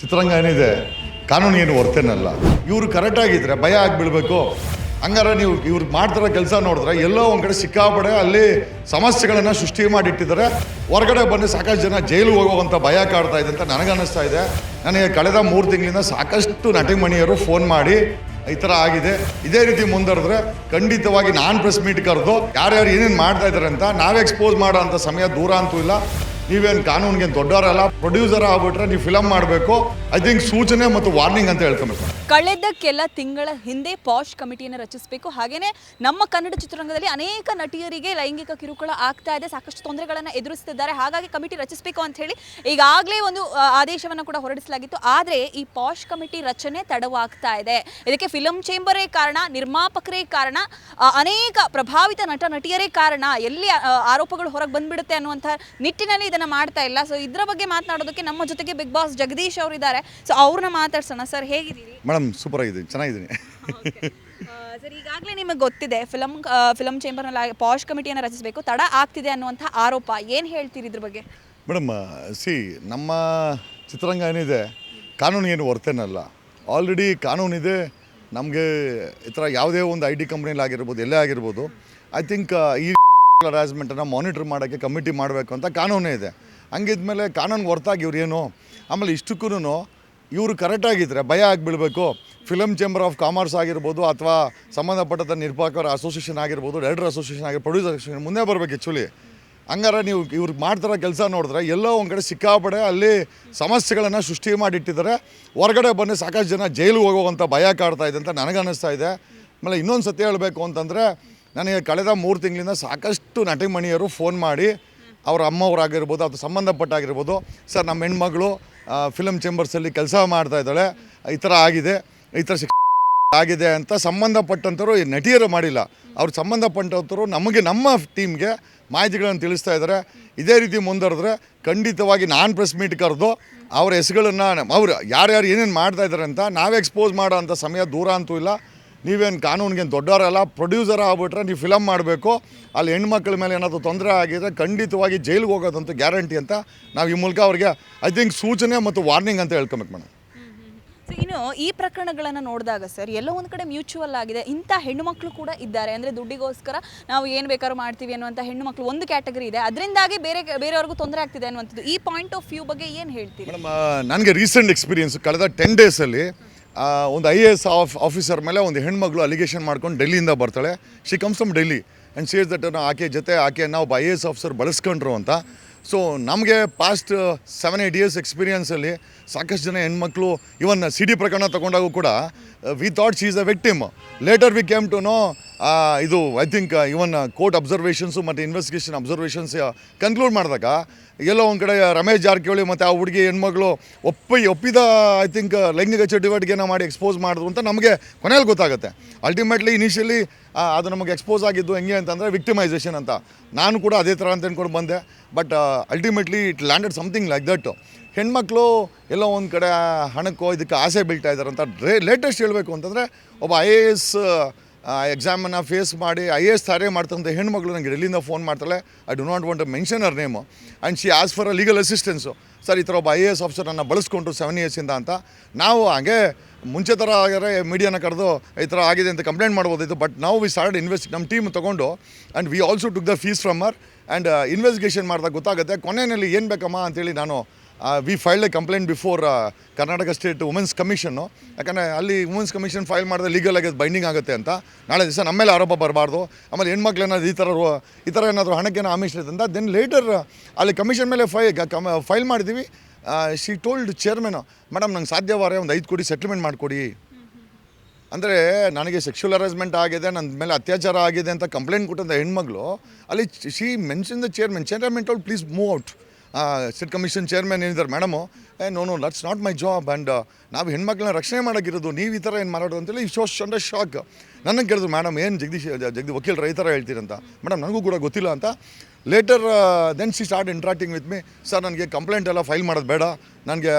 ಚಿತ್ರರಂಗ ಏನಿದೆ ಕಾನೂನು ಏನು ಹೊರ್ತೇನಲ್ಲ. ಇವರು ಕರೆಕ್ಟಾಗಿದ್ರೆ ಭಯ ಆಗಿಬಿಡ್ಬೇಕು. ಹಂಗಾರೆ ನೀವು ಇವ್ರು ಮಾಡ್ತಿರೋ ಕೆಲಸ ನೋಡಿದ್ರೆ ಎಲ್ಲೋ ಒಂದು ಕಡೆ ಸಿಕ್ಕಾಪಡೆ ಅಲ್ಲಿ ಸಮಸ್ಯೆಗಳನ್ನು ಸೃಷ್ಟಿ ಮಾಡಿಟ್ಟಿದ್ದಾರೆ. ಹೊರಗಡೆ ಬಂದು ಸಾಕಷ್ಟು ಜನ ಜೈಲು ಹೋಗುವಂಥ ಭಯ ಕಾಡ್ತಾ ಇದೆ ಅಂತ ನನಗನ್ನಿಸ್ತಾ ಇದೆ. ನನಗೆ ಕಳೆದ ಮೂರು ತಿಂಗಳಿಂದ ಸಾಕಷ್ಟು ನಟಿಮಣಿಯರು ಫೋನ್ ಮಾಡಿ, ಈ ಥರ ಆಗಿದೆ. ಇದೇ ರೀತಿ ಮುಂದುವರೆದ್ರೆ ಖಂಡಿತವಾಗಿ ನಾನು ಪ್ರೆಸ್ ಮೀಟ್ ಕರೆದು ಯಾರ್ಯಾರು ಏನೇನು ಮಾಡ್ತಾ ಇದ್ದಾರೆ ಅಂತ ನಾವೇ ಎಕ್ಸ್ಪೋಸ್ ಮಾಡೋ ಅಂಥ ಸಮಯ ದೂರ ಅಂತೂ ಇಲ್ಲ. ನೀವೇನು ಕಾನೂನಿಗೆ ದೊಡ್ಡವರಲ್ಲ ಪ್ರೊಡ್ಯೂಸರ್ ಆಗ್ಬಿಟ್ರೆ ನೀವು ಫಿಲಮ್ ಮಾಡಬೇಕು. ಐ ಥಿಂಕ್ ಸೂಚನೆ ಮತ್ತು ವಾರ್ನಿಂಗ್ ಅಂತ ಹೇಳ್ಕೊಬೇಕು ಕಳೆದ ಕೆಲ ತಿಂಗಳ ಹಿಂದೆ ಪಾಶ್ ಕಮಿಟಿಯನ್ನು ರಚಿಸಬೇಕು. ಹಾಗೇನೆ ನಮ್ಮ ಕನ್ನಡ ಚಿತ್ರರಂಗದಲ್ಲಿ ಅನೇಕ ನಟಿಯರಿಗೆ ಲೈಂಗಿಕ ಕಿರುಕುಳ ಆಗ್ತಾ ಇದೆ. ಸಾಕಷ್ಟು ತೊಂದರೆಗಳನ್ನು ಎದುರಿಸುತ್ತಿದ್ದಾರೆ ಹಾಗಾಗಿ ಕಮಿಟಿ ರಚಿಸಬೇಕು ಅಂತ ಹೇಳಿ ಈಗಾಗಲೇ ಒಂದು ಆದೇಶವನ್ನು ಕೂಡ ಹೊರಡಿಸಲಾಗಿತ್ತು. ಆದರೆ ಈ ಪಾಶ್ ಕಮಿಟಿ ರಚನೆ ತಡವಾಗ್ತಾ ಇದೆ. ಇದಕ್ಕೆ ಫಿಲಂ ಚೇಂಬರೇ ಕಾರಣ, ನಿರ್ಮಾಪಕರೇ ಕಾರಣ ಅನೇಕ ಪ್ರಭಾವಿತ ನಟ ನಟಿಯರೇ ಕಾರಣ. ಎಲ್ಲಿ ಆರೋಪಗಳು ಹೊರಗೆ ಬಂದ್ಬಿಡುತ್ತೆ ಅನ್ನುವಂಥ ನಿಟ್ಟಿನಲ್ಲಿ ಇದನ್ನ ಮಾಡ್ತಾ ಇಲ್ಲ. ಸೊ ಇದ್ರ ಬಗ್ಗೆ ಮಾತನಾಡೋದಕ್ಕೆ ನಮ್ಮ ಜೊತೆಗೆ ಬಿಗ್ ಬಾಸ್ ಜಗದೀಶ್ ಅವರು ಇದ್ದಾರೆ ಸೊ ಅವ್ರನ್ನ ಮಾತಾಡ್ಸೋಣ ಸರ್ ಹೇಗಿದ್ದೀರಿ? ಮೇಡಮ್ ಸೂಪರ್ ಆಗಿದ್ದೀನಿ ಚೆನ್ನಾಗಿದ್ದೀನಿ ಸರ್ ಈಗಾಗಲೇ ನಿಮಗೆ ಗೊತ್ತಿದೆ ಫಿಲಮ್ ಫಿಲಮ್ ಚೇಂಬರ್ನಲ್ಲಿ ಪಾಶ್ ಕಮಿಟಿಯನ್ನು ರಚಿಸಬೇಕು ತಡ ಆಗ್ತಿದೆ ಅನ್ನುವಂಥ ಆರೋಪ. ಏನು ಹೇಳ್ತೀರಿ ಇದ್ರ ಬಗ್ಗೆ? ಮೇಡಮ್ ಸಿ ನಮ್ಮ ಚಿತ್ರರಂಗ ಏನಿದೆ ಕಾನೂನು ಏನು ಹೊರ್ತೇನಲ್ಲ. ಆಲ್ರೆಡಿ ಕಾನೂನಿದೆ ನಮಗೆ ಈ ಥರ ಯಾವುದೇ ಒಂದು ಐ ಟಿ ಕಂಪ್ನಿಲಿ ಆಗಿರ್ಬೋದು ಎಲ್ಲೇ ಆಗಿರ್ಬೋದು. ಐ ಥಿಂಕ್ ಈ ಹರಾಸ್ಮೆಂಟನ್ನು ಮಾನಿಟರ್ ಮಾಡೋಕ್ಕೆ ಕಮಿಟಿ ಮಾಡಬೇಕು ಅಂತ ಕಾನೂನೇ ಇದೆ. ಹಂಗಿದ್ಮೇಲೆ ಕಾನೂನು ಹೊರತಾಗಿ ಇವ್ರು ಏನು? ಆಮೇಲೆ ಇಷ್ಟಕ್ಕೂ ಇವರು ಕರೆಕ್ಟಾಗಿದ್ದರೆ ಭಯ ಆಗಿಬಿಡಬೇಕು. ಫಿಲಮ್ ಚೇಂಬರ್ ಆಫ್ ಕಾಮರ್ಸ್ ಆಗಿರ್ಬೋದು ಅಥವಾ ಸಂಬಂಧಪಟ್ಟಂಥ ನಿರ್ಪಾಕರ ಅಸೋಸಿಯೇಷನ್ ಆಗಿರ್ಬೋದು ಡೈರೆಕ್ಟರ್ ಅಸೋಸಿಯೇಷನ್ ಆಗಿರ್ಬೋದು ಪ್ರೊಡ್ಯೂಸರ್ ಅಸೋಸಿಯೇಷನ್ ಮುಂದೆ ಬರಬೇಕು ಆ್ಯಕ್ಚುಲಿ ಹಂಗಾರೆ ನೀವು ಇವ್ರು ಮಾಡ್ತಿರೋ ಕೆಲಸ ನೋಡಿದ್ರೆ ಎಲ್ಲೋ ಒಂದು ಕಡೆ ಸಿಕ್ಕಾಪಡೆ ಅಲ್ಲಿ ಸಮಸ್ಯೆಗಳನ್ನು ಸೃಷ್ಟಿ ಮಾಡಿಟ್ಟಿದ್ದಾರೆ. ಹೊರಗಡೆ ಬಂದು ಸಾಕಷ್ಟು ಜನ ಜೈಲಿಗೆ ಹೋಗುವಂಥ ಭಯ ಕಾಡ್ತಾ ಇದೆ ಅಂತ ನನಗನ್ನಿಸ್ತಾ ಇದೆ. ಆಮೇಲೆ ಇನ್ನೊಂದು ಸತಿ ಹೇಳಬೇಕು ಅಂತಂದರೆ ನನಗೆ ಕಳೆದ ಮೂರು ತಿಂಗಳಿಂದ ಸಾಕಷ್ಟು ನಟಿಮಣಿಯರು ಫೋನ್ ಮಾಡಿ ಅವ್ರ ಅಮ್ಮವರಾಗಿರ್ಬೋದು ಅಥವಾ ಸಂಬಂಧಪಟ್ಟಾಗಿರ್ಬೋದು, ಸರ್, ನಮ್ಮ ಹೆಣ್ಮಗಳು ಫಿಲಮ್ ಚೇಂಬರ್ಸಲ್ಲಿ ಕೆಲಸ ಮಾಡ್ತಾ ಇದ್ದಾಳೆ, ಈ ಥರ ಆಗಿದೆ, ಈ ಥರ ಶಿಕ್ಷ ಆಗಿದೆ ಅಂತ ಸಂಬಂಧಪಟ್ಟಂಥವ್ರು ನಟಿಯರು ಮಾಡಿಲ್ಲ. ಅವ್ರು ಸಂಬಂಧಪಟ್ಟಂಥವ್ರು ನಮಗೆ ನಮ್ಮ ಟೀಮ್ಗೆ ಮಾಹಿತಿಗಳನ್ನು ತಿಳಿಸ್ತಾ ಇದ್ದಾರೆ. ಇದೇ ರೀತಿ ಮುಂದುವರೆದ್ರೆ ಖಂಡಿತವಾಗಿ ನಾನು ಪ್ರೆಸ್ ಮೀಟ್ ಕರೆದು ಅವ್ರ ಹೆಸರುಗಳನ್ನು, ಅವ್ರು ಯಾರ್ಯಾರು ಏನೇನು ಮಾಡ್ತಾ ಇದ್ದಾರೆ ಅಂತ ನಾವೇ ಎಕ್ಸ್ಪೋಸ್ ಮಾಡೋ ಅಂಥ ಸಮಯ ದೂರ ಅಂತೂ ಇಲ್ಲ. ನೀವೇನು ಕಾನೂನಿಗೆ ದೊಡ್ಡವರಲ್ಲ ಪ್ರೊಡ್ಯೂಸರ್ ಆಗ್ಬಿಟ್ರೆ ನೀವು ಫಿಲಮ್ ಮಾಡಬೇಕು. ಅಲ್ಲಿ ಹೆಣ್ಮಕ್ಳ ಮೇಲೆ ಏನಾದರೂ ತೊಂದರೆ ಆಗಿದ್ರೆ ಖಂಡಿತವಾಗಿ ಜೈಲಿಗೆ ಹೋಗೋದಂತೂ ಗ್ಯಾರಂಟಿ ಅಂತ ನಾವು ಈ ಮೂಲಕ ಅವ್ರಿಗೆ ಐ ಥಿಂಕ್ ಸೂಚನೆ ಮತ್ತು ವಾರ್ನಿಂಗ್ ಅಂತ ಹೇಳ್ಕೊಬೇಕು ಮೇಡಮ್. ಸೊ ಇನ್ನು ಈ ಪ್ರಕರಣಗಳನ್ನು ನೋಡಿದಾಗ ಸರ್ ಎಲ್ಲೋ ಒಂದು ಕಡೆ ಮ್ಯೂಚುವಲ್ ಆಗಿದೆ. ಇಂಥ ಹೆಣ್ಣುಮಕ್ಳು ಕೂಡ ಇದ್ದಾರೆ. ಅಂದರೆ ದುಡ್ಡಿಗೋಸ್ಕರ ನಾವು ಏನು ಬೇಕಾದ್ರೂ ಮಾಡ್ತೀವಿ ಅನ್ನುವಂಥ ಹೆಣ್ಣುಮಕ್ಳು ಒಂದು ಕ್ಯಾಟಗರಿ ಇದೆ. ಅದರಿಂದಾಗಿ ಬೇರೆ ಬೇರೆಯವ್ರಿಗೂ ತೊಂದರೆ ಆಗ್ತಿದೆ ಅನ್ನುವಂಥದ್ದು. ಈ ಪಾಯಿಂಟ್ ಆಫ್ ವ್ಯೂ ಬಗ್ಗೆ ಏನು ಹೇಳ್ತೀವಿ ಮೇಡಮ್ ನನಗೆ ರೀಸೆಂಟ್ ಎಕ್ಸ್ಪೀರಿಯನ್ಸ್ ಕಳೆದ ಟೆನ್ ಡೇಸಲ್ಲಿ ಒಂದು I A S of officer ಮೇಲೆ ಒಂದು ಹೆಣ್ಮಗಳು ಅಲಿಗೇಷನ್ ಮಾಡ್ಕೊಂಡು ಡೆಲ್ಲಿಯಿಂದ ಬರ್ತಾಳೆ. She comes from Delhi and ಸೇರ್ಸ್ that ಆಕೆ ಜೊತೆ, ಆಕೆ ಒಬ್ಬ ಐ ಎ ಎಸ್ ಆಫೀಸರ್ ಬಳಸ್ಕೊಂಡ್ರು ಅಂತ. ಸೊ ನಮಗೆ ಪಾಸ್ಟ್ ಸೆವೆನ್ ಏಯ್ಟ್ ಇಯರ್ಸ್ ಎಕ್ಸ್ಪೀರಿಯನ್ಸಲ್ಲಿ ಸಾಕಷ್ಟು ಜನ ಹೆಣ್ಮಕ್ಳು ಇವನ್ ಸಿ ಡಿ ಪ್ರಕರಣ ತಗೊಂಡಾಗೂ ಕೂಡ we thought she is a victim later we came to know ಇದು I think even court observations ಮತ್ತು ಇನ್ವೆಸ್ಟಿಗೇಷನ್ ಅಬ್ಸರ್ವೇಷನ್ಸ್ ಕನ್ಕ್ಲೂಡ್ ಮಾಡಿದಾಗ, ಎಲ್ಲೋ ಒಂದು ಕಡೆ ರಮೇಶ್ ಜಾರಕಿಹೊಳಿ ಮತ್ತು ಆ ಹುಡುಗಿ ಹೆಣ್ಮಗಳು ಒಪ್ಪಿ, ಒಪ್ಪಿದ ಐ ಥಿಂಕ್ ಲೈಂಗಿಕ ಚಟುವಟಿಕೆನ ಮಾಡಿ ಎಕ್ಸ್ಪೋಸ್ ಮಾಡಿದ್ರು ಅಂತ ನಮಗೆ ಕೊನೆಯಲ್ಲಿ ಗೊತ್ತಾಗುತ್ತೆ. ಅಲ್ಟಿಮೇಟ್ಲಿ ಇನಿಷಿಯಲಿ ಅದು ನಮಗೆ ಎಕ್ಸ್ಪೋಸ್ ಆಗಿದ್ದು ಹೆಂಗೆ ಅಂತಂದರೆ ವಿಕ್ಟಿಮೈಸೇಷನ್ ಅಂತ. ನಾನು ಕೂಡ ಅದೇ ಥರ ಅಂತ ಅಂದ್ಕೊಂಡು ಬಂದೆ. But ultimately it landed something like that ಹೆಣ್ಮಕ್ಳು ಎಲ್ಲೋ ಒಂದು ಕಡೆ ಹಣಕ್ಕೋ ಇದಕ್ಕೆ ಆಸೆ ಬೀಳ್ತಾ ಇದ್ದಾರೆ ಅಂತ ಲೇಟೆಸ್ಟ್ ಹೇಳಬೇಕು ಅಂತಂದರೆ, ಒಬ್ಬ ಐ ಎ ಎಸ್ ಎಕ್ಸಾಮನ್ನು ಫೇಸ್ ಮಾಡಿ ಐ ಎ ಎಸ್ ತಾರೇ ಮಾಡ್ತಂಥ ಹೆಣ್ಮಗಳು ನನಗೆ ಡೆಲ್ಲಿಂದ ಫೋನ್ ಮಾಡ್ತಾಳೆ. I do not want mention her name and she as for a legal assistance sir ಈ ಥರ ಒಬ್ಬ ಐ ಎ ಎಸ್ ಆಫೀಸರನ್ನು ಬಳಸ್ಕೊಂಡ್ರು ಸೆವೆನ್ ಇಯರ್ಸಿಂದ ಅಂತ. ನಾವು ಹಾಗೆ ಮುಂಚೆ ಥರ ಆಗಿದ್ರೆ ಮೀಡಿಯಾನ ಕರೆದು ಈ ಥರ ಆಗಿದೆ ಅಂತ ಕಂಪ್ಲೇಂಟ್ ಮಾಡ್ಬೋದಿತ್ತು. ಬಟ್ ನಾವು ವಿ ಸ್ಟಾರ್ಟ್ ಇನ್ವೆಸ್ಟ್ ನಮ್ಮ ಟೀಮ್ ತೊಗೊಂಡು and we also took the fees from our and investigation ಮಾಡಿದಾಗ ಗೊತ್ತಾಗುತ್ತೆ, ಕೊನೆಯಲ್ಲಿ ಏನು ಬೇಕಮ್ಮ ಅಂತೇಳಿ ನಾನು we filed a complaint before Karnataka state women's commission ಯಾಕಂದರೆ ಅಲ್ಲಿ ವುಮೆನ್ಸ್ ಕಮಿಷನ್ ಫೈಲ್ ಮಾಡಿದ್ರೆ ಲೀಗಲ್ ಆಗಿ ಬೈಂಡಿಂಗ್ ಆಗುತ್ತೆ ಅಂತ. ನಾಳೆ ದಿವಸ ನಮ್ಮ ಮೇಲೆ ಆರೋಪ ಬರಬಾರ್ದು. ಆಮೇಲೆ ಹೆಣ್ಮಕ್ಳು ಏನಾದ್ರು ಈ ಥರ ಈ ಥರ ಏನಾದರೂ ಹಣಕ್ಕೇನೋ ಆಮಿಷಿರುತ್ತೆ ಅಂತ. ದೆನ್ ಲೇಟರ್ ಅಲ್ಲಿ ಕಮಿಷನ್ ಮೇಲೆ ಫೈ ಫೈಲ್ ಮಾಡಿದ್ದೀವಿ. ಶಿ ಟೋಲ್ಡ್ ಚೇರ್ಮನ್ ಮೇಡಮ್ ನಂಗೆ ಸಾಧ್ಯವಾರೆ ಒಂದು ಐದು ಕೋಟಿ ಸೆಟ್ಲ್ಮೆಂಟ್ ಮಾಡಿಕೊಡಿ. ಅಂದರೆ ನನಗೆ ಸೆಕ್ಷುವಲ್ ಹರಾಸ್ಮೆಂಟ್ ಆಗಿದೆ ನನ್ನ ಮೇಲೆ ಅತ್ಯಾಚಾರ ಆಗಿದೆ ಅಂತ ಕಂಪ್ಲೇಂಟ್ ಕೊಟ್ಟಂಥ ಹೆಣ್ಮಗಳು. ಅಲ್ಲಿ she mention the chairman chairman told please move out state commission chairman ಏನಿದ್ದಾರೆ ಮೇಡಮು ಏ no no not my job and ನಾವು ಹೆಣ್ಮಕ್ಳನ್ನ ರಕ್ಷಣೆ ಮಾಡೋಕ್ಕಿರೋದು ನೀವು ಈ ಥರ ಏನು ಮಾಡೋದು ಅಂತೇಳಿ ಶೋ ಶೊಂಡ ಶಾಕ್ ನನಗೆ ಕೇಳಿದ್ರು ಮೇಡಮ್ ಏನು ಜಗದೀಶ್ ಜಗದೀಶ್ ವಕೀಲ್ ಈ ಥರ ಹೇಳ್ತೀರಂತ ಮೇಡಮ್ ನನಗೂ ಕೂಡ ಗೊತ್ತಿಲ್ಲ ಅಂತ. Later then she start interacting with me sir ನನಗೆ ಕಂಪ್ಲೇಂಟ್ ಎಲ್ಲ ಫೈಲ್ ಮಾಡೋದು ಬೇಡ. ನನಗೆ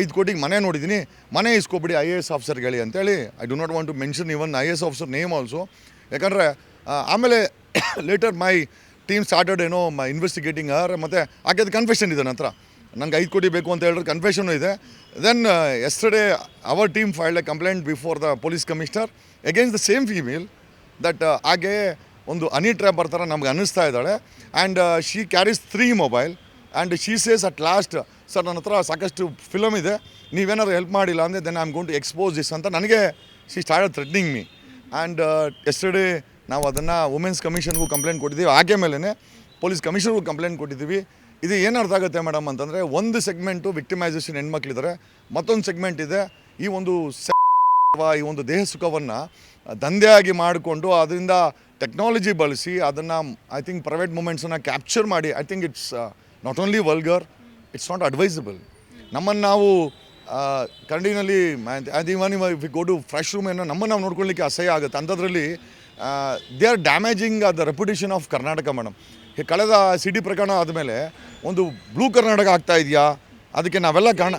ಐದು ಕೋಟಿಗೆ ಮನೆ ನೋಡಿದ್ದೀನಿ ಮನೆ ಇಸ್ಕೊಬಿಡಿ ಐ ಎ ಎಸ್ ಆಫೀಸರ್ಗೆ ಹೇಳಿ ಅಂತೇಳಿ I do not want to mention even I A S officer name also ಯಾಕಂದರೆ ಆಮೇಲೆ ಲೇಟರ್ ಮೈ ಟೀಮ್ ಸ್ಟಾರ್ಟೆಡ್ ಏನೋ ಇನ್ವೆಸ್ಟಿಗೇಟಿಂಗ್ ಆರ್ ಮತ್ತು ಆಕೆದು ಕನ್ಫೆಷನ್ ಇದೆ ನಂತರ. ನಂಗೆ ಐದು ಕೋಟಿ ಬೇಕು ಅಂತ ಹೇಳಿದ್ರೆ ಕನ್ಫೆಷನು ಇದೆ. Then yesterday our team filed a complaint before the police commissioner against the same female that ಹಾಗೆ ಒಂದು ಅನಿ ಟ್ರ್ಯಾಪ್ ಬರ್ತಾರ ನಮ್ಗೆ ಅನ್ನಿಸ್ತಾ ಇದ್ದಾಳೆ. And she carries three mobile and she says at last sir ನನ್ನ ಹತ್ರ ಸಾಕಷ್ಟು ಫಿಲಮ್ ಇದೆ. ನೀವೇನಾದ್ರು ಹೆಲ್ಪ್ ಮಾಡಿಲ್ಲ ಅಂದರೆ then I am gone to expose this ಅಂತ ನನಗೆ she start threatening me and yesterday ನಾವು ಅದನ್ನು ವುಮೆನ್ಸ್ ಕಮಿಷನ್ಗೂ ಕಂಪ್ಲೇಂಟ್ ಕೊಟ್ಟಿದ್ದೀವಿ. ಆಕೆ ಮೇಲೇ ಪೊಲೀಸ್ ಕಮಿಷನ್ಗೂ ಕಂಪ್ಲೇಂಟ್ ಕೊಟ್ಟಿದ್ದೀವಿ. ಇದು ಏನು ಅರ್ಥ ಆಗುತ್ತೆ ಮೇಡಮ್ ಅಂತಂದರೆ ಒಂದು ಸೆಗ್ಮೆಂಟು ವಿಕ್ಟಿಮೈಸೇಷನ್ ಹೆಣ್ಮಕ್ಳಿದ್ದಾರೆ ಮತ್ತೊಂದು ಸೆಗ್ಮೆಂಟ್ ಇದೆ ಈ ಒಂದು ಈ ಒಂದು ದೇಹ ಸುಖವನ್ನು ದಂಧೆಯಾಗಿ ಮಾಡಿಕೊಂಡು ಅದರಿಂದ ಟೆಕ್ನಾಲಜಿ ಬಳಸಿ ಅದನ್ನು ಐ ಥಿಂಕ್ ಪ್ರೈವೇಟ್ ಮೂಮೆಂಟ್ಸನ್ನು ಕ್ಯಾಪ್ಚರ್ ಮಾಡಿ I think it's not only vulgar it's not advisable ನಮ್ಮನ್ನು ನಾವು ಕನ್ನಡಿನಲ್ಲಿ ಅದು even we go to fresh room ಏನೋ, ನಮ್ಮನ್ನು ನಾವು ನೋಡ್ಕೊಳ್ಳಿಕ್ಕೆ ಅಸಹ್ಯ ಆಗುತ್ತೆ. ಅಂಥದ್ರಲ್ಲಿ they are damaging the reputation of Karnataka madam ಕಳೆದ ಸಿಡಿ ಪ್ರಕರಣ ಆದಮೇಲೆ ಒಂದು ಬ್ಲೂ ಕರ್ನಾಟಕ ಆಗ್ತಾ ಇದೆಯಾ? ಅದಕ್ಕೆ ನಾವೆಲ್ಲ ಕಾರಣ